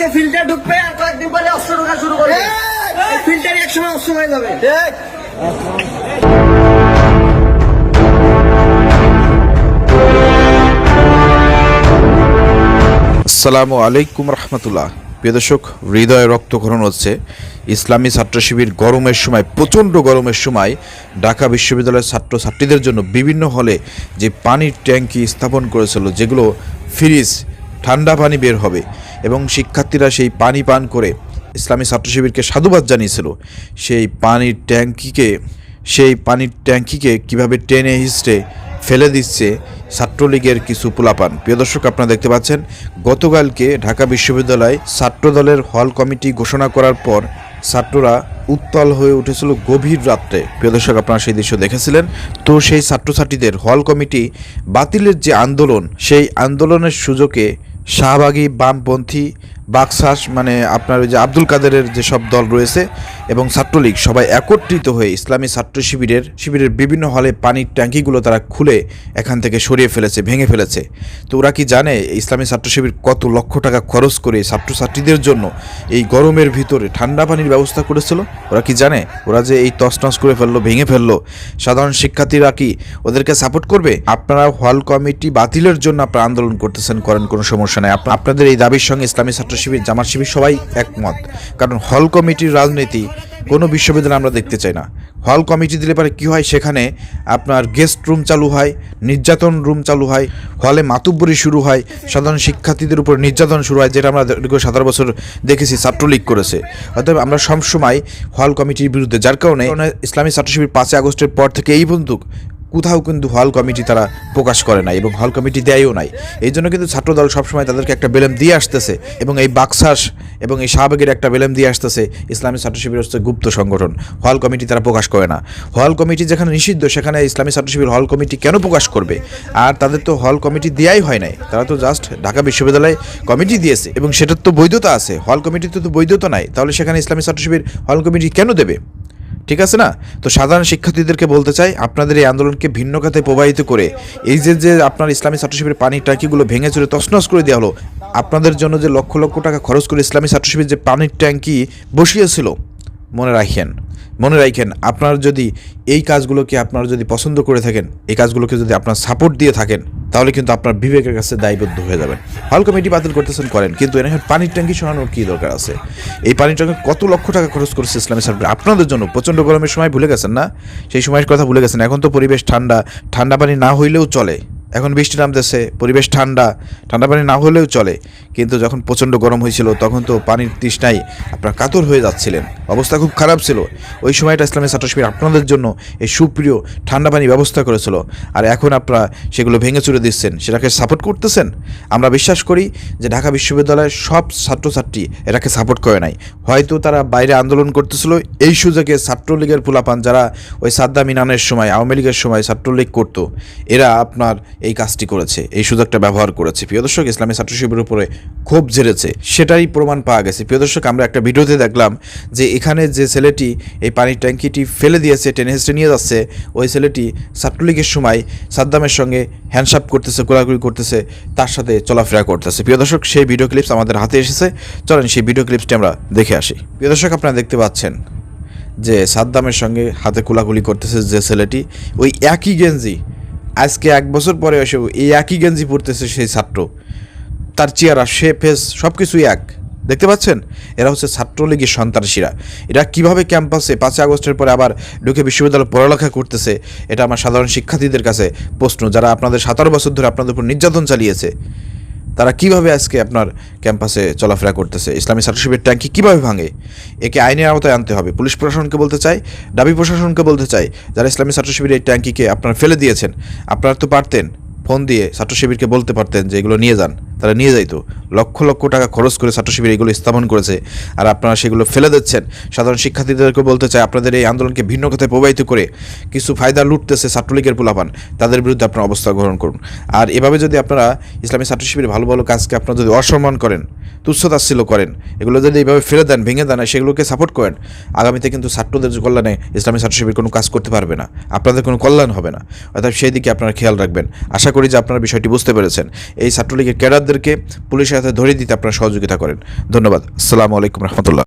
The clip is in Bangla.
আজকে ফিল্টার ঢুকবে আর কয়েকদিন পরে অস্ত্র ঢোকা শুরু করবে। ফিল্টার একসময় অস্ত্র হয়ে যাবে। আসসালামু আলাইকুম রহমতুল্লাহ। প্রিয় দর্শক হৃদয়ে রক্তক্ষরণ হচ্ছে। ইসলামী ছাত্র শিবির গরমের সময় প্রচণ্ড গরমের সময় ঢাকা বিশ্ববিদ্যালয়ের ছাত্র ছাত্রীদের জন্য বিভিন্ন হলে যে পানির ট্যাঙ্কি স্থাপন করেছিল যেগুলো ফ্রিজ ঠান্ডা পানি বের হবে এবং শিক্ষার্থীরা সেই পানি পান করে ইসলামী ছাত্র শিবিরকে সাধুবাদ জানিয়েছিল। সেই পানির ট্যাঙ্কিকে, সেই পানির ট্যাঙ্কিকে কীভাবে টেনে হিস্টে ফেলে দিচ্ছে ছাত্রলীগের কিছু পোলাপান। প্রিয় দর্শক, আপনারা দেখতে পাচ্ছেন, গতকালকে ঢাকা বিশ্ববিদ্যালয় ছাত্র দলের হল কমিটি ঘোষণা করার পর ছাত্ররা উত্তাল হয়ে উঠেছিল গভীর রাত্রে। প্রিয় দর্শক, আপনারা সেই দৃশ্য দেখেছিলেন। তো সেই ছাত্রছাত্রীদের হল কমিটি বাতিলের যে আন্দোলন, সেই আন্দোলনের সুযোগে শাহবাগী বামপন্থী বাকশাস মানে আপনার ওই যে আব্দুল কাদেরের যেসব দল রয়েছে এবং ছাত্রলীগ, সবাই একত্রিত হয়ে ইসলামী ছাত্র শিবিরের শিবিরের বিভিন্ন হলে পানির ট্যাঙ্কিগুলো তারা খুলে এখান থেকে সরিয়ে ফেলেছে, ভেঙে ফেলেছে। তো ওরা কি জানে, ইসলামী ছাত্র শিবির কত লক্ষ টাকা খরচ করে ছাত্রছাত্রীদের জন্য এই গরমের ভিতরে ঠান্ডা পানির ব্যবস্থা করেছিল? ওরা কি জানে? ওরা যে এই তছনছ করে ফেলল, ভেঙে ফেলল। সাধারণ শিক্ষার্থীরা কি ওদেরকে সাপোর্ট করবে? আপনারা হল কমিটি বাতিলের জন্য আপনারা আন্দোলন করতেছেন, করেন কোনো সমস্যা নেই। আপনাদের এই দাবির সঙ্গে ইসলামী ছাত্র শিবির জামাত শিবির সবাই একমত। কারণ হল কমিটির রাজনীতি কোনো বিশ্ববিদ্যালয়ে আমরা দেখতে চাই না। হল কমিটি দিলে পরে কী হয়? সেখানে আপনার গেস্ট রুম চালু হয়, নির্যাতন রুম চালু হয়, হলে মাতুব্বরি শুরু হয়, সাধারণ শিক্ষার্থীদের উপর নির্যাতন শুরু হয়, যেটা আমরা দীর্ঘ সাতার বছর দেখেছি, ছাত্রলীগ করেছে। অতএব আমরা সবসময় হল কমিটির বিরুদ্ধে, যার কারণে ইসলামী ছাত্র শিবির পাঁচই আগস্টের পর থেকে এই পর্যন্ত কোথাও কিন্তু হল কমিটি তারা প্রকাশ করে নাই এবং হল কমিটি দেয়ও নাই। এই জন্য কিন্তু ছাত্রদল সবসময় তাদেরকে একটা বেলেম দিয়ে আসতেছে এবং এই বাক্সাস এবং এই শাহবাগের একটা বেলেম দিয়ে আসতেছে ইসলামী ছাত্র শিবির হচ্ছে গুপ্ত সংগঠন। হল কমিটি তারা প্রকাশ করে না। হল কমিটি যেখানে নিষিদ্ধ, সেখানে ইসলামী ছাত্র শিবির হল কমিটি কেন প্রকাশ করবে? আর তাদের তো হল কমিটি দেয়াই হয় নাই। তারা তো জাস্ট ঢাকা বিশ্ববিদ্যালয়ে কমিটি দিয়েছে এবং সেটার তো বৈধতা আছে। হল কমিটিতে তো বৈধতা নাই। তাহলে সেখানে ইসলামী ছাত্র শিবির হল কমিটি কেন দেবে? ঠিক আছে না? তো সাধারণ শিক্ষার্থীদেরকে বলতে চাই, আপনাদের এই আন্দোলনকে ভিন্ন খাতে প্রবাহিত করে, এই যে যে আপনার ইসলামী ছাত্র শিবিরের পানির ট্যাঙ্কিগুলো ভেঙে চুরে তছনছ করে দেওয়া হলো, আপনাদের জন্য যে লক্ষ লক্ষ টাকা খরচ করে ইসলামী ছাত্র শিবির যে পানির ট্যাঙ্কি বসিয়েছিল, মনে রাখেন মনে রাখেন, আপনার যদি এই কাজগুলোকে আপনারা যদি পছন্দ করে থাকেন, এই কাজগুলোকে যদি আপনার সাপোর্ট দিয়ে থাকেন তাহলে কিন্তু আপনার বিবেকের কাছে দায়বদ্ধ হয়ে যাবেন। হল কমিটি বাতিল করতেছেন করেন, কিন্তু এখানে পানির ট্যাঙ্কি সরানোর কী দরকার আছে? এই পানির ট্যাঙ্কি কত লক্ষ টাকা খরচ করেছে ইসলামী সার্ভিস আপনাদের জন্য প্রচণ্ড গরমের সময় ভুলে গেছেন না? সেই সময়ের কথা ভুলে গেছেন, এখন তো পরিবেশ ঠান্ডা ঠান্ডা পানি না হইলেও চলে। এখন বৃষ্টি নামতেছে, পরিবেশ ঠান্ডা ঠান্ডা পানি না হলেও চলে। কিন্তু যখন প্রচণ্ড গরম হয়েছিল, তখন তো পানির তৃষ্ণায় আপনার কাতর হয়ে যাচ্ছিলেন। অবস্থা খুব খারাপ ছিল। ওই সময়টা ইসলামী ছাত্র শিবির আপনাদের জন্য এই সুপ্রিয় ঠান্ডা পানি ব্যবস্থা করেছিল। আর এখন আপনারা সেগুলো ভেঙে চুরে দিচ্ছেন। সেটাকে সাপোর্ট করতেছেন? আমরা বিশ্বাস করি যে ঢাকা বিশ্ববিদ্যালয়ের সব ছাত্রছাত্রী এটাকে সাপোর্ট করে নাই। হয়তো তারা বাইরে আন্দোলন করতেছিল, এই সুযোগে ছাত্রলীগের পোলাপান যারা ওই সাদ্দাম ইনানের সময়, আওয়ামী লীগের সময় ছাত্রলীগ করতো, এরা আপনার এই কাজটি করেছে, এই সুযোগটা ব্যবহার করেছে। প্রিয় দর্শক, ইসলামী ছাত্র শিবিরের উপরে ক্ষোভ ঝেড়েছে সেটাই প্রমাণ পাওয়া গেছে। প্রিয় দর্শক, আমরা একটা ভিডিওতে দেখলাম যে এখানে যে ছেলেটি এই পানির ট্যাঙ্কিটি ফেলে দিয়েছে, টেনে হেসে নিয়ে যাচ্ছে, ওই ছেলেটি ছাত্রলীগের সময় সাদ্দামের সঙ্গে হ্যান্ডসাপ করতেছে গোলাগুলি করতেছে, তার সাথে চলাফেরা করতেছে। প্রিয় দর্শক, সেই ভিডিও ক্লিপস আমাদের হাতে এসেছে। চলেন সেই ভিডিও ক্লিপসটি আমরা দেখে আসি। প্রিয় দর্শক, আপনারা দেখতে পাচ্ছেন যে সাদ্দামের সঙ্গে হাতে কুলাকুলি করতেছে যে ছেলেটি, ওই একই গেঞ্জি আজকে এক বছর পরে এসে এই একই গেঞ্জি পরতেছে সেই ছাত্র। তার চেহারা, সে ফেস সব কিছুই এক। দেখতে পাচ্ছেন? এরা হচ্ছে ছাত্রলীগের সন্ত্রাসীরা। এরা কীভাবে ক্যাম্পাসে পাঁচই আগস্টের পরে আবার ঢুকে বিশ্ববিদ্যালয়ে পড়ালেখা করতেছে, এটা আমার সাধারণ শিক্ষার্থীদের কাছে প্রশ্ন, যারা আপনাদের সাতারো বছর ধরে আপনাদের উপর নির্যাতন চালিয়েছে। তারা কীভাবে আজকে আপনার ক্যাম্পাসে চলাফেরা করতেছে? ইসলামী ছাত্র শিবির ট্যাঙ্কি কীভাবে ভাঙে? একে আইনের আওতায় আনতে হবে। পুলিশ প্রশাসনকে বলতে চাই, দাবি প্রশাসনকে বলতে চাই, যারা ইসলামী ছাত্র শিবির এই ট্যাঙ্কিকে আপনার ফেলে দিয়েছেন, আপনারা তো পারতেন ফোন দিয়ে ছাত্রশিবিরকে বলতে পারতেন যে এগুলো নিয়ে যান। তারা নিয়ে যাইতো। লক্ষ লক্ষ টাকা খরচ করে ছাত্র শিবির এগুলো স্থাপন করেছে আর আপনারা সেগুলো ফেলে দিচ্ছেন। সাধারণ শিক্ষার্থীদেরকে বলতে চাই, আপনাদের এই আন্দোলনকে ভিন্ন কথায় প্রবাহিত করে কিছু ফায়দা লুটতেছে ছাত্রলীগের পোলাপান। তাদের বিরুদ্ধে আপনারা অবস্থা গ্রহণ করুন। আর এভাবে যদি আপনারা ইসলামী ছাত্র শিবিরের ভালো ভালো কাজকে আপনারা যদি অসম্মান করেন তুচ্ছতাচ্ছিল্য করেন, এগুলো যদি এইভাবে ফেলে দেন, ভেঙে দেন, সেগুলোকে সাপোর্ট করেন, আগামীতে কিন্তু ছাত্রদের কল্যাণে ইসলামী ছাত্র শিবির কোনো কাজ করতে পারবে না। আপনাদের কোনো কল্যাণ হবে না। অর্থাৎ সেই দিকে আপনারা খেয়াল রাখবেন। আশা করি যে আপনারা বিষয়টি বুঝতে পেরেছেন। এই ছাত্রলীগের ক্যাডারদের ওদেরকে পুলিশের হাতে ধরে দিতে আপনারা সহযোগিতা করেন। ধন্যবাদ। আসসালামু আলাইকুম রহমতুল্লাহ।